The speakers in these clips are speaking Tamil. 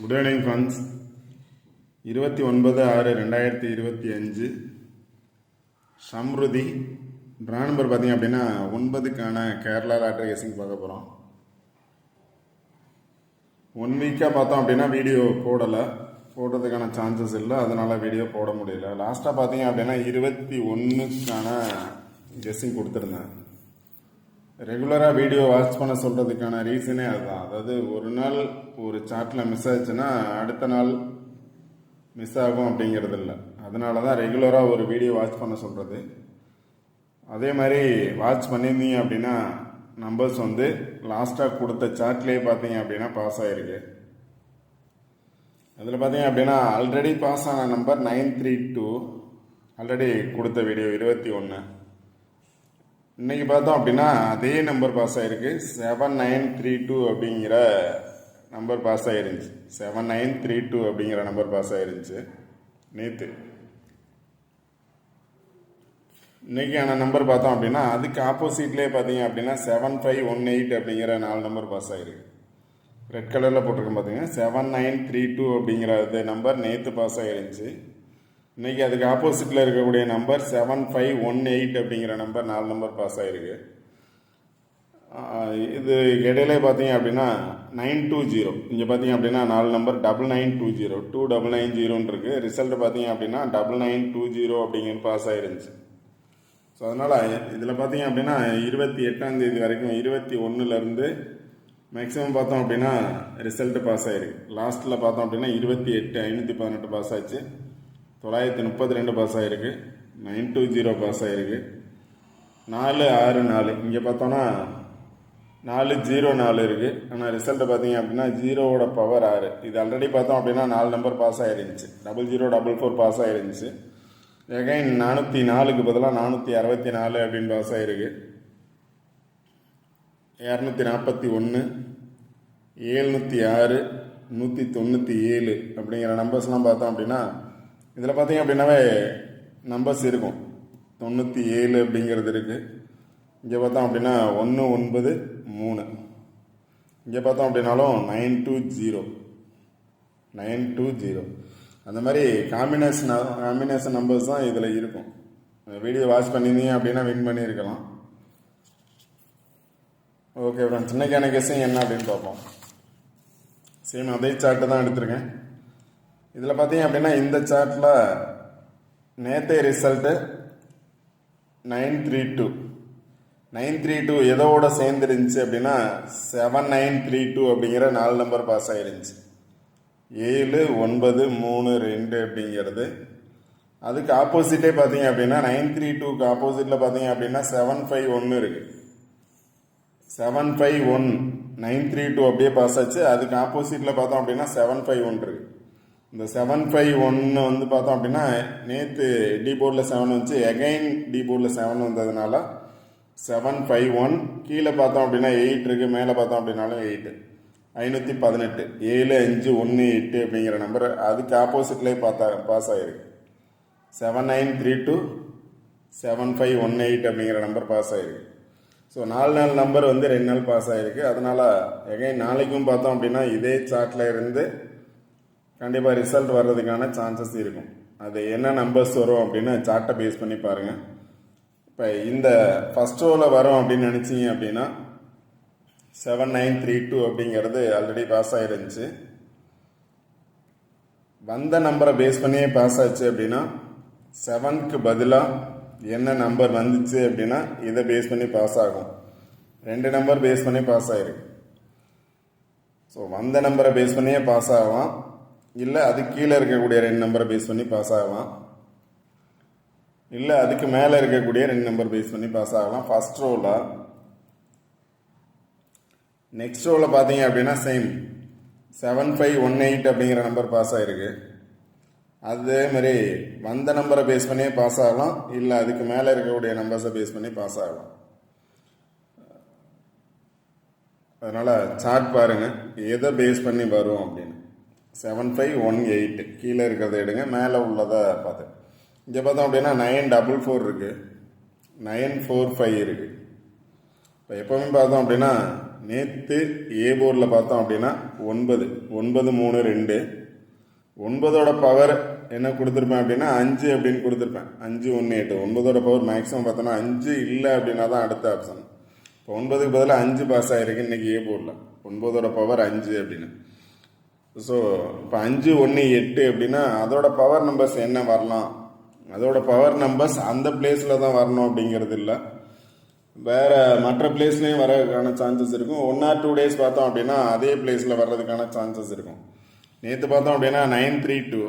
குட் ஈவினிங் ஃப்ரெண்ட்ஸ் இருபத்தி ஒன்பது ஆறு ரெண்டாயிரத்தி இருபத்தி அஞ்சு சம்ருதி ட்ரா நம்பர் பார்த்தீங்க அப்படின்னா ஒன்பதுக்கான கேரளா லாட்ரி கேசிங் பார்க்க போகிறோம் ஒன் வீக்காக பார்த்தோம் அப்படின்னா வீடியோ போடலை. போடுறதுக்கான சான்சஸ் இல்லை. அதனால் வீடியோ போட முடியல. லாஸ்ட்டாக பார்த்தீங்க அப்படின்னா இருபத்தி ஒன்றுக்கான கெஸ்ஸிங் கொடுத்துருந்தேன். ரெகுலராக வீடியோ வாட்ச் பண்ண சொல்கிறதுக்கான ரீசனே அதுதான். அதாவது ஒரு நாள் ஒரு சாட்டில் மிஸ் ஆச்சுன்னா அடுத்த நாள் மிஸ் ஆகும் அப்படிங்கிறது இல்லை. அதனால தான் ரெகுலராக ஒரு வீடியோ வாட்ச் பண்ண சொல்கிறது அதே மாதிரி வாட்ச் பண்ணியிருந்தீங்க அப்படின்னா நம்பர்ஸ் வந்து லாஸ்ட்டாக கொடுத்த சார்ட்லேயே பார்த்தீங்க அப்படின்னா பாஸ் ஆகிருக்கு அதில் பார்த்தீங்க அப்படின்னா ஆல்ரெடி பாஸ் ஆன number nine three two already கொடுத்த வீடியோ இருபத்தி ஒன்று இன்றைக்கி பார்த்தோம் அப்படின்னா அதே நம்பர் பாஸ் ஆகிருக்கு செவன் நைன் த்ரீ டூ அப்படிங்கிற நம்பர் பாஸ் ஆகிருந்துச்சு செவன் நைன் த்ரீ டூ அப்படிங்கிற நம்பர் பாஸ் ஆகிருந்துச்சு நேற்று இன்றைக்கான நம்பர் பார்த்தோம் அப்படின்னா அதுக்கு ஆப்போசிட்லேயே பார்த்தீங்க அப்படின்னா செவன் ஃபைவ் ஒன் எயிட் அப்படிங்கிற நாலு நம்பர் பாஸ் ஆகிருக்கு ரெட் கலரில் போட்டிருக்கோம் பார்த்தீங்கன்னா செவன் நைன் த்ரீ டூ அப்படிங்கிற நம்பர் நேற்று பாஸ் ஆகிருந்துச்சு இன்றைக்கி அதுக்கு ஆப்போசிட்டில் இருக்கக்கூடிய number seven five one eight அப்படிங்கிற நம்பர் நாலு நம்பர் பாஸ் ஆகிருக்கு இது இடையில பார்த்தீங்க அப்படின்னா நைன் டூ ஜீரோ. இங்கே பார்த்தீங்க அப்படின்னா நாலு number double nine two zero. Two double nine ஜீரோன்னு இருக்குது ரிசல்ட் பார்த்தீங்க அப்படின்னா டபுள் நைன் டூ ஜீரோ அப்படிங்கிறது பாஸ் ஆகிருந்துச்சு ஸோ அதனால் இதில் பார்த்தீங்க அப்படின்னா இருபத்தி எட்டாம் தேதி வரைக்கும் இருபத்தி ஒன்றுலேருந்து மேக்ஸிமம் பார்த்தோம் அப்படின்னா ரிசல்ட்டு பாஸ் ஆகிருக்கு லாஸ்ட்டில் பார்த்தோம் அப்படின்னா இருபத்தி எட்டு ஐநூற்றி பதினெட்டு பாஸ் ஆச்சு. தொள்ளாயிரத்தி முப்பத்தி ரெண்டு பாஸ் ஆகிருக்கு நைன் டூ ஜீரோ பாஸ் ஆகிருக்கு நாலு ஆறு நாலு. இங்கே பார்த்தோன்னா நாலு ஜீரோ நாலு இருக்குது ஆனால் ரிசல்ட்டை பார்த்தீங்க அப்படின்னா ஜீரோவோட பவர் ஆறு. இது ஆல்ரெடி பார்த்தோம் அப்படின்னா நாலு number pass ஆகிருந்துச்சு double zero double four pass ஆகிருந்துச்சு again நானூற்றி நாலுக்கு பதிலாக நானூற்றி அறுபத்தி நாலு அப்படின்னு பாஸ் ஆகிருக்கு இரநூத்தி நாற்பத்தி ஒன்று ஏழ்நூற்றி ஆறு நூற்றி தொண்ணூற்றி ஏழு அப்படிங்கிற நம்பர்ஸ்லாம் பார்த்தோம் அப்படின்னா இதில் பார்த்தீங்க அப்படின்னாவே நம்பர்ஸ் இருக்கும். தொண்ணூற்றி ஏழு அப்படிங்கிறது இருக்குது இங்கே பார்த்தோம் அப்படின்னா ஒன்று ஒன்பது மூணு. இங்கே பார்த்தோம் அப்படின்னாலும் nine two zero nine two zero அந்த மாதிரி காம்பினேஷன் காம்பினேஷன் நம்பர்ஸ் தான் இதில் இருக்கும். வீடியோ வாட்ச் பண்ணியிருந்தீங்க அப்படின்னா வின் பண்ணியிருக்கலாம். ஓகே ஃப்ரெண்ட்ஸ் இன்னைக்கான கெஸ்ஸிங் என்ன அப்படின்னு பார்ப்போம். சேம் அதே சார்ட்டு தான் எடுத்திருக்கேன். இதில் பார்த்தீங்க அப்படின்னா இந்த சார்ட்டில் நேற்றைய result nine three two. Nine three two எதோட சேர்ந்துருந்துச்சு அப்படின்னா செவன் நைன் த்ரீ டூ அப்படிங்கிற நாலு நம்பர் பாஸ் ஆகிருந்துச்சு ஏழு ஒன்பது மூணு ரெண்டு அப்படிங்கிறது. அதுக்கு ஆப்போசிட்டே பார்த்தீங்க அப்படின்னா நைன் த்ரீ டூக்கு ஆப்போசிட்டில் பார்த்தீங்க அப்படின்னா செவன் ஃபைவ் ஒன்று இருக்குது seven five one nine three two அப்படியே பாஸ் ஆச்சு. அதுக்கு ஆப்போசிட்டில் பார்த்தோம் அப்படின்னா செவன் ஃபைவ் ஒன் இருக்குது இந்த செவன் ஃபைவ் ஒன்று வந்து பார்த்தோம் அப்படின்னா நேற்று டி போர்டில் செவன் வந்துச்சு. எகைன் டி போர்டில் செவன் வந்ததுனால செவன் ஃபைவ் ஒன் கீழே பார்த்தோம் அப்படின்னா எயிட் இருக்கு மேலே பார்த்தோம் அப்படின்னாலும் எயிட்டு ஐநூற்றி பதினெட்டு. ஏழு அஞ்சு ஒன்று எட்டு அப்படிங்கிற நம்பர் அதுக்கு ஆப்போசிட்லேயே பார்த்தா பாஸ் ஆகிருக்கு seven nine three two seven five one eight அப்படிங்கிற நம்பர் பாஸ் ஆகிருக்கு ஸோ நாலு நாள் நம்பர் வந்து ரெண்டு நாள் பாஸ் ஆகிருக்கு அதனால் எகைன் நாளைக்கும் பார்த்தோம் அப்படின்னா இதே சார்ட்டில் இருந்து கண்டிப்பாக ரிசல்ட் வர்றதுக்கான சான்சஸ் இருக்கும். அது என்ன நம்பர்ஸ் வரும் அப்படின்னு சார்ட்டை பேஸ் பண்ணி பாருங்கள் இப்போ இந்த ஃபஸ்ட் ரோவில் வரும் அப்படின்னு நினச்சிங்க அப்படின்னா செவன் நைன் த்ரீ டூ அப்படிங்கிறது ஆல்ரெடி பாஸ் ஆகிருந்துச்சு வந்த நம்பரை பேஸ் பண்ணியே பாஸ் ஆச்சு அப்படின்னா செவனுக்கு பதிலாக என்ன நம்பர் வந்துச்சு அப்படின்னா இதை பேஸ் பண்ணி பாஸ் ஆகும். ரெண்டு நம்பர் பேஸ் பண்ணி பாஸ் ஆகிருக்கு ஸோ வந்த நம்பரை பேஸ் பண்ணியே பாஸ் ஆகலாம். இல்லை அது கீழே இருக்கக்கூடிய ரெண்டு நம்பரை பேஸ் பண்ணி பாஸ் ஆகலாம். இல்லை அதுக்கு மேலே இருக்கக்கூடிய ரெண்டு நம்பர் பேஸ் பண்ணி பாஸ் ஆகலாம். ஃபர்ஸ்ட் ரோவில் நெக்ஸ்ட் ரோவில் பார்த்தீங்க அப்படின்னா same seven five one eight அப்படிங்கிற நம்பர் பாஸ் ஆகிருக்கு அதேமாரி வந்த நம்பரை பேஸ் பண்ணியே பாஸ் ஆகலாம். இல்லை அதுக்கு மேலே இருக்கக்கூடிய நம்பர்ஸை பேஸ் பண்ணி பாஸ் ஆகலாம். அதனால் சார்ட் பாருங்கள் எதை பேஸ் பண்ணி வரும் அப்படின்னு. செவன் ஃபைவ் ஒன் எயிட் கீழே இருக்கிறத எடுங்க மேலே உள்ளதை பார்த்து. இங்கே பார்த்தோம் அப்படின்னா நைன் டபுள் ஃபோர் இருக்குது நைன் ஃபோர் ஃபைவ் இருக்குது இப்போ எப்போவுமே பார்த்தோம் அப்படின்னா நேற்று ஏ போர்டில் பார்த்தோம் அப்படின்னா ஒன்பது. ஒன்பது மூணு ரெண்டு. ஒன்பதோட பவர் என்ன கொடுத்துருப்பேன் அப்படின்னா அஞ்சு அப்படின்னு கொடுத்துருப்பேன். அஞ்சு ஒன்று எட்டு. ஒன்பதோட பவர் மேக்ஸிமம் பார்த்தோன்னா அஞ்சு இல்லை அப்படின்னா தான் அடுத்த ஆப்ஷன் இப்போ ஒன்பதுக்கு பதிலாக அஞ்சு பாஸ் ஆகிருக்கு இன்றைக்கி ஏ போர்டில் ஒன்பதோட பவர் அஞ்சு அப்படின்னு. ஸோ இப்போ அஞ்சு ஒன்று எட்டு அப்படின்னா அதோட பவர் நம்பர்ஸ் என்ன வரலாம்? அதோட பவர் நம்பர்ஸ் அந்த பிளேஸில் தான் வரணும் அப்படிங்கிறது இல்லை. வேற மற்ற பிளேஸ்லேயும் வரதுக்கான சான்சஸ் இருக்கும். ஒன் ஆர் டூ டேஸ் பார்த்தோம் அப்படின்னா அதே பிளேஸில் வர்றதுக்கான சான்சஸ் இருக்கும். நேற்று பார்த்தோம் அப்படின்னா நைன் த்ரீ டூ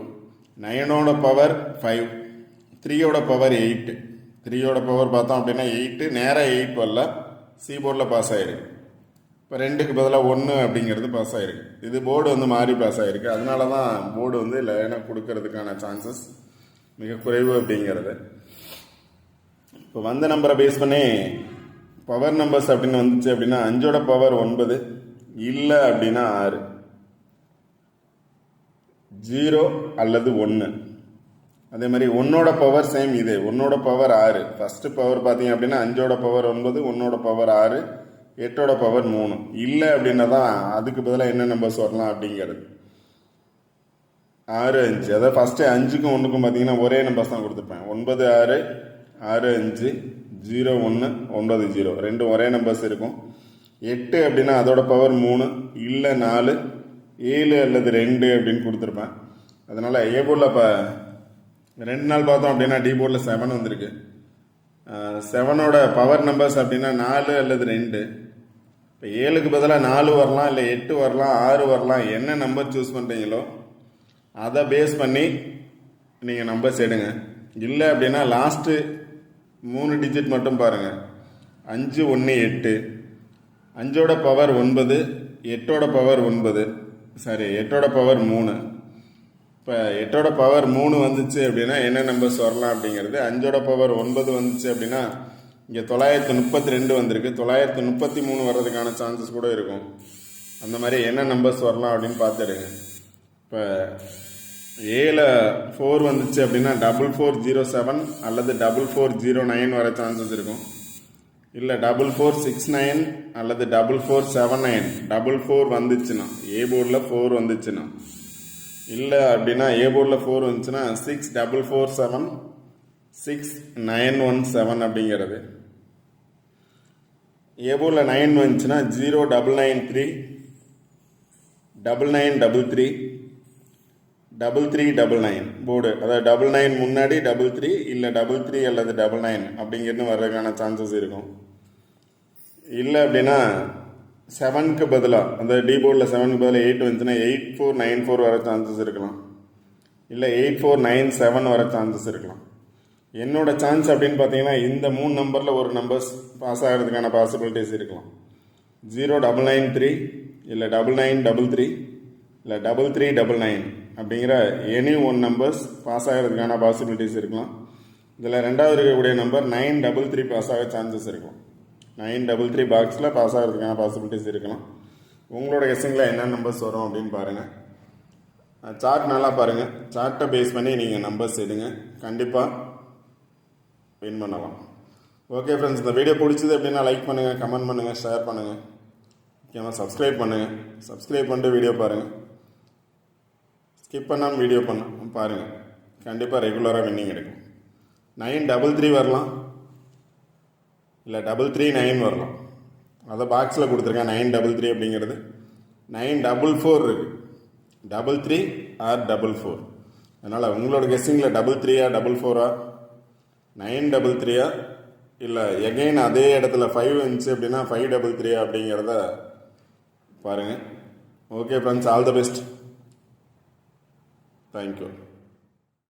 நைனோட பவர் ஃபைவ் த்ரீயோட பவர் எயிட்டு த்ரீயோட பவர் பார்த்தோம் அப்படின்னா எயிட்டு நேராக எயிட் வரல. சி போர்டில் பாஸ் ஆயிருக்கு. இப்போ ரெண்டுக்கு பதிலாக ஒன்று அப்படிங்கிறது பாஸ் ஆகிருக்கு இது போர்டு வந்து மாறி பாஸ் ஆகிருக்கு அதனால தான் போர்டு வந்து லைனாக கொடுக்கறதுக்கான சான்சஸ் மிக குறைவு அப்படிங்கிறது. இப்போ வந்த நம்பரை பேஸ் பண்ணி பவர் நம்பர்ஸ் அப்படின்னு வந்துச்சு அப்படின்னா அஞ்சோட பவர் ஒன்பது இல்லை அப்படின்னா ஆறு. ஜீரோ அல்லது ஒன்று அதே மாதிரி ஒன்னோட பவர் சேம் இது. ஒன்னோட பவர் ஆறு. ஃபஸ்ட்டு பவர் பார்த்தீங்க அப்படின்னா அஞ்சோட பவர் ஒன்பது ஒன்னோட பவர் ஆறு எட்டோட பவர் மூணு. இல்லை அப்படின்னா தான் அதுக்கு பதிலாக என்ன நம்பர்ஸ் வரலாம் அப்படிங்கிறது. ஆறு அஞ்சு. அதாவது ஃபஸ்ட்டு அஞ்சுக்கும் ஒன்றுக்கும் பார்த்தீங்கன்னா ஒரே நம்பர்ஸ் தான் கொடுத்துருப்பேன். ஒன்பது ஆறு ஆறு அஞ்சு ஜீரோ ஒன்று ஒன்பது ஜீரோ ரெண்டும் ஒரே நம்பர்ஸ் இருக்கும். எட்டு அப்படின்னா அதோட பவர் மூணு இல்லை நாலு ஏழு அல்லது ரெண்டு அப்படின்னு கொடுத்துருப்பேன். அதனால் ஏ போர்டில் இப்போ ரெண்டு நாள் பார்த்தோம் அப்படின்னா டி போர்டில் செவன் வந்திருக்கு. செவனோட பவர் நம்பர்ஸ் அப்படின்னா நாலு அல்லது ரெண்டு. இப்போ ஏழுக்கு பதிலாக நாலு வரலாம் இல்லை எட்டு வரலாம் ஆறு வரலாம் என்ன நம்பர் சூஸ் பண்ணுறீங்களோ அதை பேஸ் பண்ணி நீங்கள் நம்பர்ஸ் எடுங்க. இல்லை அப்படின்னா லாஸ்ட்டு மூணு டிஜிட் மட்டும் பாருங்கள் அஞ்சு ஒன்று எட்டு. அஞ்சோட பவர் ஒன்பது எட்டோட பவர் ஒன்பது. சாரி எட்டோட பவர் மூணு. இப்போ எட்டோட பவர் மூணு வந்துச்சு அப்படின்னா என்ன நம்பர்ஸ் வரலாம் அப்படிங்கிறது அஞ்சோட பவர் ஒன்பது வந்துச்சு அப்படின்னா இங்கே தொள்ளாயிரத்து முப்பத்தி ரெண்டு வந்திருக்கு. தொள்ளாயிரத்து முப்பத்தி மூணு வர்றதுக்கான சான்சஸ் கூட இருக்கும். அந்த மாதிரி என்ன நம்பர்ஸ் வரலாம் அப்படின்னு பார்த்துடுங்க இப்போ ஏல ஃபோர் வந்துச்சு அப்படின்னா டபுள் ஃபோர் ஜீரோ செவன் அல்லது டபுள் ஃபோர் ஜீரோ நைன் வர சான்சஸ் இருக்கும். இல்லை டபுள் ஃபோர் சிக்ஸ் நைன் அல்லது double four seven nine double four வந்துச்சுன்னா ஏ போர்டில் ஃபோர் வந்துச்சுன்னா. இல்லை அப்படின்னா ஏ போர்டில் ஃபோர் வந்துச்சுன்னா six double four seven six nine one seven அப்படிங்கிறது. ஏபோவில் நைன் வந்துச்சுன்னா zero double nine three double nine double three double three double nine board அதாவது டபுள் நைன் முன்னாடி டபுள் த்ரீ இல்லை டபுள் த்ரீ அல்லது டபுள் நைன் அப்படிங்கிறது வர்றதுக்கான சான்சஸ் இருக்கும். இல்லை அப்படின்னா செவனுக்கு பதிலாக அந்த டி போர்டில் செவனுக்கு பதிலாக எயிட் வந்துச்சுன்னா எயிட் ஃபோர் நைன் ஃபோர் வர சான்சஸ் இருக்கலாம். இல்லை எயிட் ஃபோர் நைன் செவன் வர சான்சஸ் இருக்கலாம். என்னோட சான்ஸ் அப்படின்னு பார்த்தீங்கன்னா இந்த மூணு நம்பரில் ஒரு நம்பர்ஸ் பாஸ் ஆகிறதுக்கான பாசிபிலிட்டிஸ் இருக்கலாம். ஜீரோ டபுள் நைன் த்ரீ இல்லை டபுள் நைன் டபுள் த்ரீ இல்லை டபுள் த்ரீ டபுள் நைன் அப்படிங்கிற எனி ஒன் நம்பர்ஸ் பாஸ் ஆகிறதுக்கான பாசிபிலிட்டிஸ் இருக்கலாம். இதில் ரெண்டாவது இருக்கக்கூடிய number nine double three pass ஆக சான்சஸ் இருக்கும். நைன் டபுள் த்ரீ பாக்ஸில் பாஸ் ஆகிறதுக்கான பாசிபிலிட்டிஸ் இருக்கலாம். உங்களோட கெஸ்ஸிங்கில் என்ன நம்பர்ஸ் வரும் அப்படின்னு பாருங்கள் சார்ட் நல்லா பாருங்கள் சார்ட்டை பேஸ் பண்ணி நீங்கள் நம்பர்ஸ் எடுங்க. கண்டிப்பாக வின் பண்ணலாம். ஓகே ஃப்ரெண்ட்ஸ் இந்த வீடியோ பிடிச்சது அப்படின்னா லைக் பண்ணுங்கள் கமெண்ட் பண்ணுங்கள் ஷேர் பண்ணுங்கள் முக்கியமாக சப்ஸ்கிரைப் பண்ணுங்கள் சப்ஸ்கிரைப் பண்ணிட்டு வீடியோ பாருங்கள் ஸ்கிப் பண்ணாமல் வீடியோ பண்ண பாருங்கள் கண்டிப்பாக ரெகுலராக வின்னிங் எடுக்கும். நைன் டபுள் த்ரீ வரலாம். இல்லை டபுள் த்ரீ நைன் வரலாம். அதை பாக்ஸில் கொடுத்துருக்கேன் நைன் டபுள் த்ரீ அப்படிங்கிறது. நைன் டபுள் ஃபோர் இருக்குது double three or double four அதனால் உங்களோட கெஸ்ஸிங்கில் டபுள் த்ரீயா டபுள் ஃபோரா நைன் டபுள் த்ரீயா? இல்லை எகைன் அதே இடத்துல ஃபைவ் இருந்துச்சு அப்படின்னா ஃபைவ் டபுள் த்ரீ அப்படிங்கிறத பாருங்கள் okay friends all the best thank you